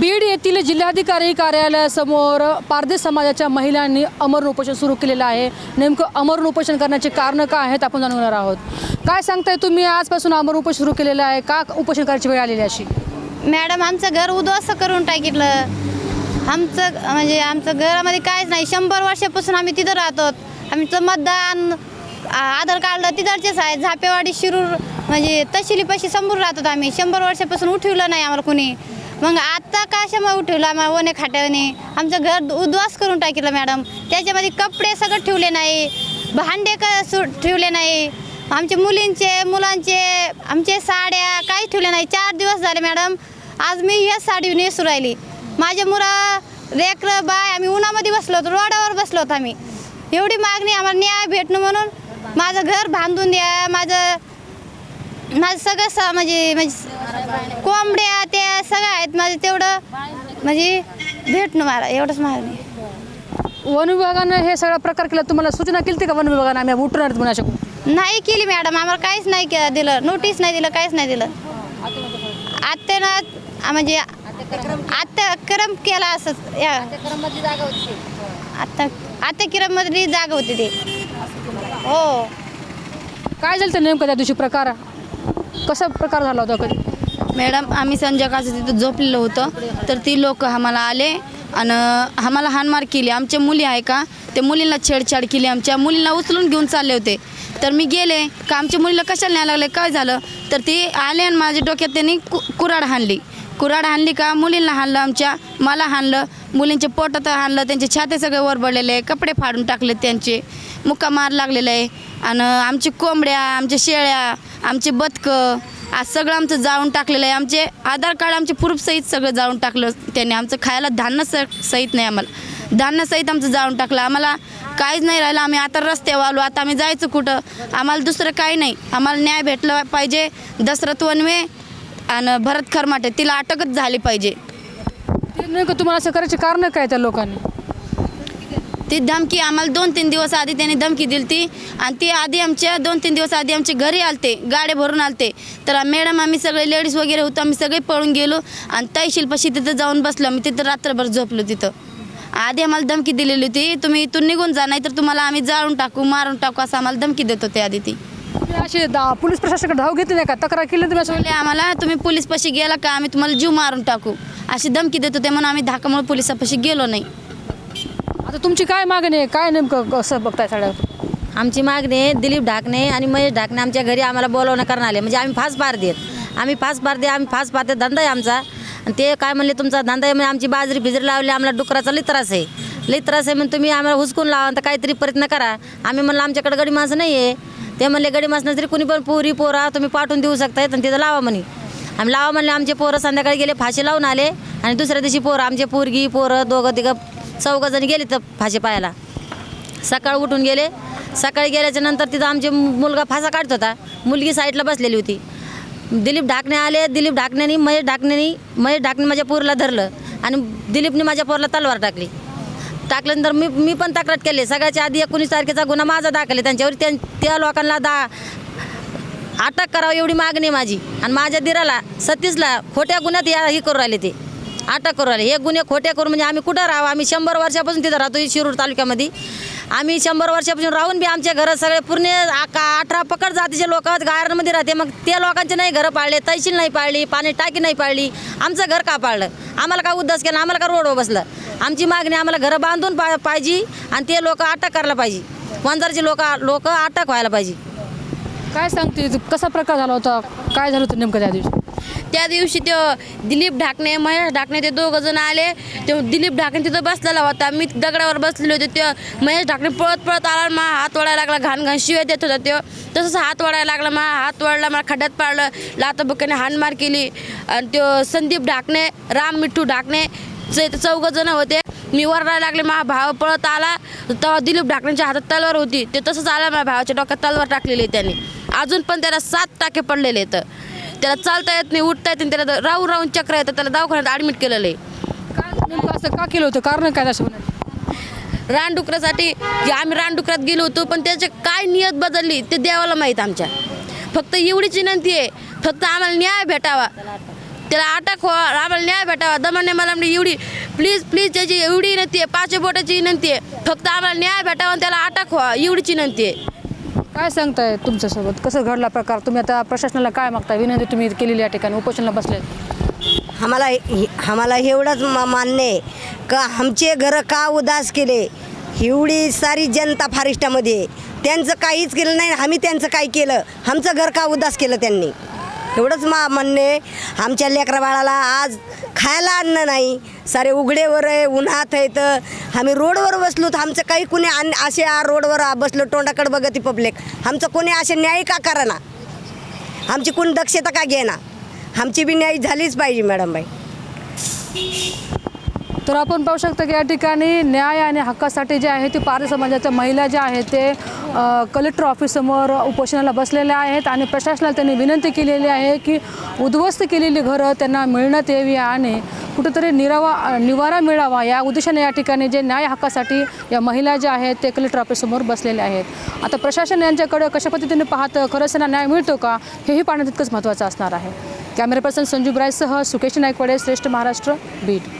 बीड येथील जिल्हाधिकारी कार्यालयासमोर पारधी समाजाच्या महिलांनी अमरण उपोषण सुरू केलेलं आहे. नेमकं अमरण उपोषण करण्याचे कारणं काय आहेत आपण जाणून घेणार आहोत. काय सांगताय तुम्ही? आजपासून अमरण उपोषण सुरू केलेलं आहे. का उपोषण करायची वेळ आलेली अशी? मॅडम आमचं घर उद्ध्वस्त करून टाकितलं. आमचं म्हणजे आमचं घरामध्ये काहीच नाही. शंभर वर्षापासून आम्ही तिथं राहतो. आमचं मतदान आधार कार्ड तिथंचेच आहे झापेवाडी शिरूर म्हणजे तशिलीपाशी समोर राहतो आम्ही. शंभर वर्षापासून उठवलं नाही आम्हाला कुणी. मग आत्ता का शंभर उठवलं आम्हाला ओने खाट्याने आमचं घर उद्वास करून टाकिलं मॅडम. त्याच्यामध्ये कपडे सगळं ठेवले नाही. भांडे क सु ठेवले नाही. आमचे मुलींचे मुलांचे आमचे साड्या काहीच ठेवले नाही. चार दिवस झाले मॅडम. आज मी ह्याच साडी नेसू राहिली. माझ्या मुला लेकरं बाय आम्ही उन्हामध्ये बसलो होतो. रोडावर बसलो होतो आम्ही. एवढी मागणी आम्हाला न्याय भेटणं म्हणून माझं घर बांधून द्या. माझं माझं सगळं सा म्हणजे म्हणजे कोंबड्या सगळं आहेत. माझं तेवढं म्हणजे भेटणं मला एवढंच मागणी. वन विभागानं हे सगळा प्रकार केला. तुम्हाला सूचना केली का वन विभागानं आम्ही उठणार म्हणून अशा नाही केली मॅडम. आम्हाला काहीच नाही के- दिलं. नोटीस नाही दिलं काहीच नाही दिलं. आत्यानं म्हणजे आत्या करम केला असं या आत्ता आत्या किरममधली जागा होती ती. हो. काय झालं ते नेमकं त्या दिवशी प्रकार? कसा प्रकार झाला होता कधी? मॅडम आम्ही संध्याकाळचं तिथं झोपलेलं होतं. तर ती लोक आम्हाला आले आणि आम्हाला हानमार केली. आमच्या मुली आहे का? त्या मुलींना छेडछाड केली आमच्या. मुलींना उचलून घेऊन चालले होते. तर मी गेले. का आमच्या मुलीला कशाला न्यायला लागले? काय झालं? तर ती आले आणि माझ्या डोक्यात त्यांनी कु कुराड हाणली. कुराड हाणली का? मुलींना हाणलं आमच्या. मला हाणलं. मुलींच्या पोटात हाणलं. त्यांचे छाते सगळे वरबडलेले आहे. कपडे फाडून टाकले त्यांचे. मुक्का मार लागलेला आहे. आणि आमची कोंबड्या आमच्या शेळ्या आमची बदकं आज सगळं आमचं जाळून टाकलेलं आहे. आमचे आधार कार्ड आमचे प्रूफ सहित सगळं जाळून टाकलं त्यांनी. आमचं खायला धान्य स सहित नाही आम्हाला. धान्य सहित आमचं जाळून टाकलं. आम्हाला काहीच नाही राहिलं. आम्ही आता रस्त्यावर आलो. आता आम्ही जायचं कुठं? आम्हाला दुसरं काही नाही. आम्हाला न्याय भेटला पाहिजे. दसरथ वनवे आणि भरत खरमाटे तिला अटकच झाली पाहिजे. ते नेमकं तुम्हाला असं करायचे कारण काय त्या लोकांनी? ती धमकी आम्हाला दोन तीन दिवस आधी त्यांनी धमकी दिली ती आणि ती आधी आमच्या दोन तीन दिवस आधी आमच्या घरी आलते गाड्या भरून आलते. तर मॅडम आम्ही सगळे लेडीज वगैरे होतो आम्ही सगळे पळून गेलो आणि तहसीलपाशी तिथं जाऊन बसलो. आम्ही तिथं रात्रभर झोपलो तिथं. आधी आम्हाला धमकी दिलेली होती तुम्ही इथून निघून जा नाही तर तुम्हाला आम्ही जाळून टाकू मारून टाकू असं आम्हाला धमकी देत होते आधी ती. पोलीस प्रशासनाकडे धाव घेतली नाही का? तक्रार केली तुम्ही असं म्हणले आम्हाला तुम्ही पोलीसपाशी गेला का आम्ही तुम्हाला जीव मारून टाकू. अशी धमकी देत होते म्हणून आम्ही धाकामुळे पोलिसापाशी गेलो नाही. आता तुमची काय मागणी आहे? काय नेमकं कसं बघताय सगळ्या? आमची मागणी आहे दिलीप ढाकणे आणि महेश ढाकणे आमच्या घरी आम्हाला बोलवणं करणार आले म्हणजे आम्ही फास पार देत. आम्ही फास पार दे आम्ही फास पार धंदा आहे आमचा. आणि ते काय म्हणले तुमचा धंदा आहे म्हणजे आमची बाजरी भिजरी लावली आम्हाला डुकराचा लई त्रास आहे. लई त्रास आहे म्हणून तुम्ही आम्हाला हुसकून लावा तर काहीतरी प्रयत्न करा. आम्ही म्हणलं आमच्याकडे गडी माणसं नाही आहे ते म्हणले गडी माणसं तरी कुणी पण पोरी पोरा तुम्ही पाठवून देऊ शकताय आणि तिथं लावा म्हणे. आम्ही लावा म्हणले आमचे पोरं संध्याकाळी गेले फाशी लावून आले. आणि दुसऱ्या दिवशी पोरं आमचे पोरगी पोरं दोघं तिघं चौघं गेले तर फाशी पाहायला सकाळ उठून गेले. सकाळी गेल्याच्यानंतर तिथं आमचे मुलगा फासा काढत होता. मुलगी साईडला बसलेली होती. दिलीप ढाकणे आले. दिलीप ढाकण्यानी महेश ढाकण्यानी महेश ढाकणे माझ्या पोरला धरलं आणि दिलीपने माझ्या पोरला तलवार टाकली. टाकल्यानंतर मी मी पण तक्रार केली. सगळ्याच्या आधी एकोणीस तारखेचा गुन्हा माझा दाखल त्यांच्यावर त्या त्या लोकांना दा अटक करावं एवढी मागणी माझी. आणि माझ्या दिराला सतीशला खोट्या गुन्ह्यात या हे करू राहिले ते. अटक करू राहिले. हे गुन्हे खोटे करून म्हणजे आम्ही कुठं राहावं? आम्ही शंभर वर्षापासून तिथं राहतो शिरूर तालुक्यामध्ये. आम्ही शंभर वर्षापासून राहून बी आमच्या घरं सगळे पूर्ण आका अठरा पकड जातीचे लोक गायरांमध्ये राहते. मग त्या लोकांचे नाही घरं पाळले तहसील नाही पाळली पाणी टाकी नाही पाळली. आमचं घर का पाळलं? आम्हाला का उद्धास केला? आम्हाला का रोडवर बसलं? आमची मागणी आम्हाला घरं बांधून पा पाहिजे आणि ते लोक अटक करायला पाहिजे. वंजारचे लोक लोक अटक व्हायला पाहिजे. काय सांगते कसा प्रकार झाला होता? काय झालं होतं नेमकं त्या दिवशी? त्या दिवशी ते दिलीप ढाकणे महेश ढाकणे ते दोघं जण आले. ते दिलीप ढाकणे तिथं बसलेला होता. मी दगडावर बसलेले होते. ते महेश ढाकणे पळत पळत आला मला हात वळायला लागला. घाण घाण शिवाय देत होता तो. तसंच हात वळायला लागला. मला हात वळला मला खड्ड्यात पाडलं. लाताबुक्याने हाणमार केली. आणि तो संदीप ढाकणे राम मिठ्ठू ढाकणे चे चौघं जण होते. मी वरडायला लागले. माझा भाव पळत आला. तेव्हा दिलीप ढाकण्याच्या हातात तलवार होती. ते तसंच आला. माझ्या भावाच्या डोक्यात तलवार टाकलेली त्याने. अजून पण त्याला सात टाके पडलेले आहेत. त्याला चालता येत नाही उठता येत नाही त्याला राहून राहून चक्र येतं त्याला दवाखान्यात ॲडमिट केलेलं आहे नेमकं असं का केलं होतं? कारण काय असं म्हणाले? रानडुकरासाठी की आम्ही रानडुकरात गेलो होतो पण त्याचे काय नियत बदलली ते देवाला माहीत आमच्या. फक्त एवढीच विनंती आहे फक्त आम्हाला न्याय भेटावा. त्याला अटक हो आम्हाला न्याय भेटावा. दमने मला म्हणजे एवढी प्लीज प्लीज त्याची एवढी विनंती आहे पाच बोटाची विनंती आहे. फक्त आम्हाला न्याय भेटावा आणि त्याला अटक व्हा एवढीच विनंती आहे. काय सांगताय तुमच्यासोबत? कसं घडला प्रकार? तुम्ही आता प्रशासनाला काय मागता विनंती तुम्ही केलेली या ठिकाणी उपोषणाला बसले आम्हाला हे- आम्हाला एवढंच मा- मान्य आहे का आमचे घरं का उदास केले? एवढी सारी जनता फारिष्टामध्ये आहे. त्यांचं काहीच केलं नाही आम्ही त्यांचं काय केलं? आमचं घर का उदास केलं त्यांनी? एवढंच मा म्हणणे आहे. आमच्या लेकरा बाळाला आज खायला अन्न नाही. सारे उघडेवर आहे उन्हात आहे तर आम्ही रोडवर बसलो तर आमचं काही कुणी अन्न असे आ रोडवर बसलो तोंडाकडे बघती पब्लिक आमचं कोणी असे न्याय का करा आमची कोण दक्षता का घेना? आमची बी न्याय झालीच पाहिजे मॅडम बाई. तर आपण पाहू शकतो की या ठिकाणी न्याय आणि हक्कासाठी जे आहे ते पार समाजाच्या महिला ज्या आहेत ते कलेक्टर ऑफिससमोर उपोषणाला बसलेल्या आहेत आणि प्रशासनाला त्यांनी विनंती केलेली आहे की उद्ध्वस्त केलेली घरं त्यांना मिळण्यात यावी आणि कुठेतरी निरावा निवारा मिळावा या उद्देशाने या ठिकाणी जे न्याय हक्कासाठी या महिला ज्या आहेत ते कलेक्टर ऑफिससमोर बसलेल्या आहेत. आता प्रशासन यांच्याकडे कशा पद्धतीने पाहतं खरंच त्यांना न्याय मिळतो का हेही पाहणं तितकंच महत्त्वाचं असणार आहे. कॅमेरा पर्सन संजू ब्रायसह सुकेश नायकवाडे श्रेष्ठ महाराष्ट्र बीड.